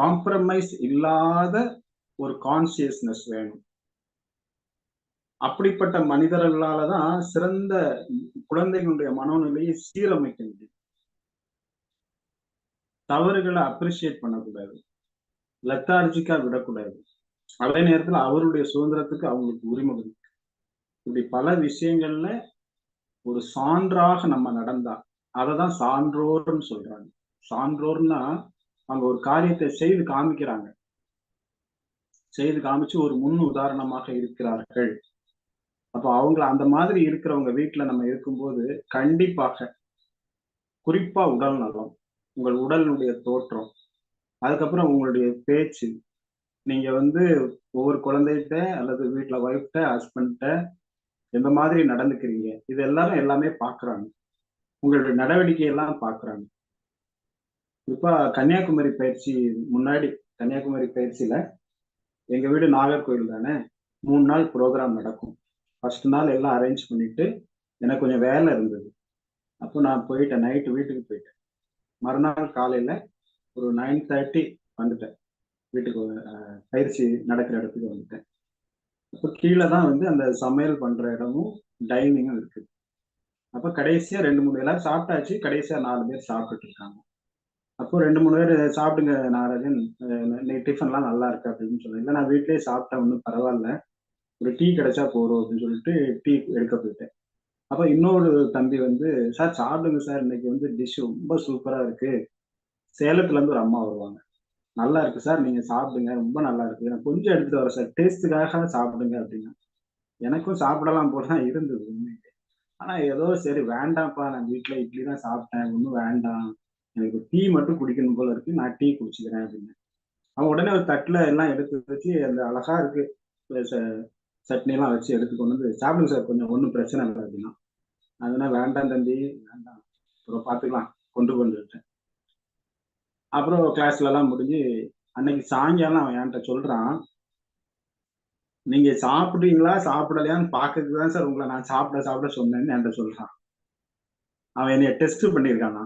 Compromise இல்லாத ஒரு consciousness வேணும். அப்படிப்பட்ட மனிதர்களால தான் சிறந்த குழந்தைகளுடைய மனோநிலையை சீரமைக்க முடியும். தவறுகளை அப்ரிசியேட் பண்ணக்கூடாது. லெத்தார்ஜிக்கா விடக்கூடாது. அதே நேரத்துல அவருடைய சுதந்திரத்துக்கு அவங்களுக்கு உரிமை இருக்கு இப்படி பல விஷயங்கள்ல ஒரு சான்றாக நம்ம நடந்தா அததான் சான்றோர்னு சொல்றாங்க. சான்றோர்னா அவங்க ஒரு காரியத்தை செய்து காமிக்கிறாங்க. செய்து காமிச்சு ஒரு முன் உதாரணமாக இருக்கிறார்கள். அப்போ அவங்கள அந்த மாதிரி இருக்கிறவங்க வீட்டுல நம்ம இருக்கும்போது கண்டிப்பாக குறிப்பா உடல் நலம் உங்கள் உடலினுடைய தோற்றம் அதுக்கப்புறம் உங்களுடைய பேச்சு. நீங்க வந்து ஒவ்வொரு குழந்தைகிட்ட அல்லது வீட்டுல ஒய்ஃப்ட ஹஸ்பண்ட எந்த மாதிரி நடந்துக்கிறீங்க? இது எல்லாரும் எல்லாமே பாக்குறாங்க. உங்களுடைய நடவடிக்கை எல்லாம் பாக்குறாங்க. இப்ப கன்னியாகுமரி பயிற்சி முன்னாடி கன்னியாகுமரி பயிற்சியில எங்க வீடு நாகர்கோவில் தானே? மூணு நாள் ப்ரோக்ராம் நடக்கும். ஃபர்ஸ்ட் நாள் எல்லாம் அரேஞ்ச் பண்ணிட்டு எனக்கு கொஞ்சம் வேலை இருந்தது. அப்போ நான் போயிட்டேன் நைட்டு வீட்டுக்கு போயிட்டேன். மறுநாள் காலையில ஒரு நைன் தேர்ட்டி வந்துட்டேன். வீட்டுக்கு பயிற்சி நடக்கிற இடத்துக்கு வந்துட்டேன். அப்போ கீழே தான் வந்து அந்த சமையல் பண்ற இடமும் டைனிங்கும் இருக்குது அப்போ கடைசியா ரெண்டு மூணு எல்லாரும் சாப்பிட்டாச்சு. கடைசியா நாலு பேர் சாப்பிட்டுட்டு இருக்காங்க. அப்போ ரெண்டு மூணு பேர் சாப்பிடுங்க நாராஜன் டிஃபன்லாம் நல்லா இருக்கு அப்படின்னு சொல்லி இல்லை நான் வீட்லேயே சாப்பிட்டேன் ஒன்றும் பரவாயில்ல. ஒரு டீ கிடைச்சா போகிறோம் அப்படின்னு சொல்லிட்டு டீ எடுக்க போயிட்டேன். அப்போ இன்னொரு தம்பி வந்து சார் சாப்பிடுங்க சார். இன்னைக்கு வந்து டிஷ் ரொம்ப சூப்பராக இருக்கு. சேலத்துலேருந்து ஒரு அம்மா வருவாங்க. நல்லா இருக்கு சார். நீங்க சாப்பிடுங்க. ரொம்ப நல்லா இருக்கு நான் கொஞ்சம் எடுத்துட்டு வரேன் சார். டேஸ்ட்டுக்காக சாப்பிடுங்க அப்படின்னா. எனக்கும் சாப்பிடலாம் போல தான் இருந்தது உண்மைக்கு ஆனா ஏதோ சரி வேண்டாம்ப்பா. நான் வீட்டுல இட்லி தான் சாப்பிட்டேன். ஒன்றும் வேண்டாம். எனக்கு டீ மட்டும் குடிக்கணும் போல இருக்கு. நான் டீ குடிச்சுக்கிறேன் அப்படின்னு. அவன் உடனே ஒரு தட்டுல எல்லாம் எடுத்து வச்சு அந்த அழகா இருக்கு. சட்னி எல்லாம் வச்சு எடுத்து கொண்டு வந்து சாப்பிடுங்க சார். கொஞ்சம் ஒன்றும் பிரச்சனை இல்லை அப்படின்னா. அதனால வேண்டாம் தம்பி வேண்டாம். அப்புறம் பார்த்துக்கலாம். கொண்டு வந்துட்டேன் அப்புறம் கிளாஸ்லலாம் முடிஞ்சு அன்னைக்கு சாயங்காலம் அவன் என்கிட்ட சொல்றான் நீங்க சாப்பிடுறீங்களா சாப்பிடலையான்னு பார்க்கறதுக்கு தான் சார் உங்களை நான் சாப்பிட சாப்பிட சொன்னேன்னு என்கிட்ட சொல்றான். அவன் என்னைய டெஸ்ட் பண்ணியிருக்கானா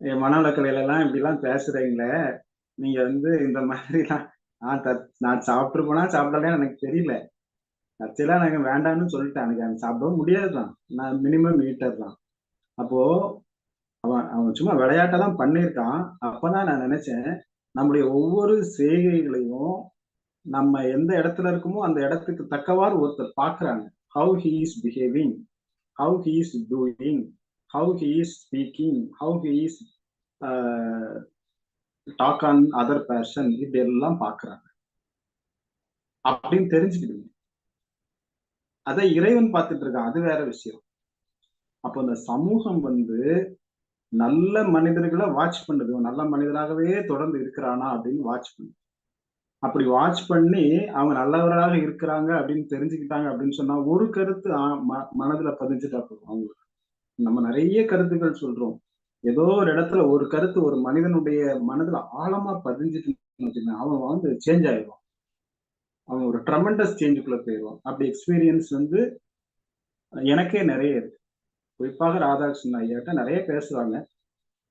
என் மனவளக்கலையில இப்படிலாம் பேசுறீங்களே நீங்க வந்து இந்த மாதிரிலாம் நான் நான் சாப்பிட்டுருப்பேனா சாப்பிடலாம் எனக்கு தெரியல. கட்சியெல்லாம் எனக்கு வேண்டாம்னு சொல்லிட்டேன். எனக்கு எனக்கு சாப்பிடவும் முடியாதுதான். நான் மினிமம் மீட்டர் தான். அப்போ அவன் அவன் சும்மா விளையாட்டை தான் பண்ணியிருக்கான். அப்பதான் நான் நினைச்சேன் நம்முடைய ஒவ்வொரு செய்கைகளையும் நம்ம எந்த இடத்துல இருக்கோமோ அந்த இடத்துக்கு தக்கவாறு ஒருத்தர் பாக்குறாங்க how he is behaving how he is doing how he is speaking how he is talk uh, on other person இது எல்லாம் பாக்குறாங்க அப்படின்னு தெரிஞ்சுக்கிடுங்க அதை இறைவன் பார்த்துட்டு இருக்கான். அது வேற விஷயம். அப்போ இந்த சமூகம் வந்து நல்ல மனிதர்களை வாட்ச் பண்ணுது. நல்ல மனிதராகவே தொடர்ந்து இருக்கிறானா அப்படின்னு வாட்ச் பண்ணுது. அப்படி வாட்ச் பண்ணி அவங்க நல்லவராக இருக்கிறாங்க அப்படின்னு தெரிஞ்சுக்கிட்டாங்க அப்படின்னு சொன்னா ஒரு கருத்து மனதுல பதிஞ்சுட்டா போதும் அவங்களுக்கு. நம்ம நிறைய கருத்துக்கள் சொல்றோம். ஏதோ ஒரு இடத்துல ஒரு கருத்து ஒரு மனிதனுடைய மனதுல ஆழமா பதிஞ்சிட்டு அவன் வந்து சேஞ்ச் ஆயிடுவான். அவன் ஒரு ட்ரமெண்டஸ் சேஞ்சுக்குள்ள போயிடுவான். அப்படி எக்ஸ்பீரியன்ஸ் வந்து எனக்கே நிறைய இருக்கு. குறிப்பாக ராதாகிருஷ்ணன் ஐயாட்ட நிறைய பேசுவாங்க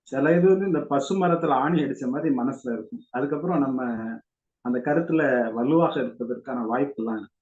சில இது வந்து இந்த பசு மரத்துல ஆணி அடிச்ச மாதிரி மனசுல இருக்கும். அதுக்கப்புறம் நம்ம அந்த கருத்துல வலுவாக இருப்பதற்கான வாய்ப்பு எல்லாம் இருக்கு.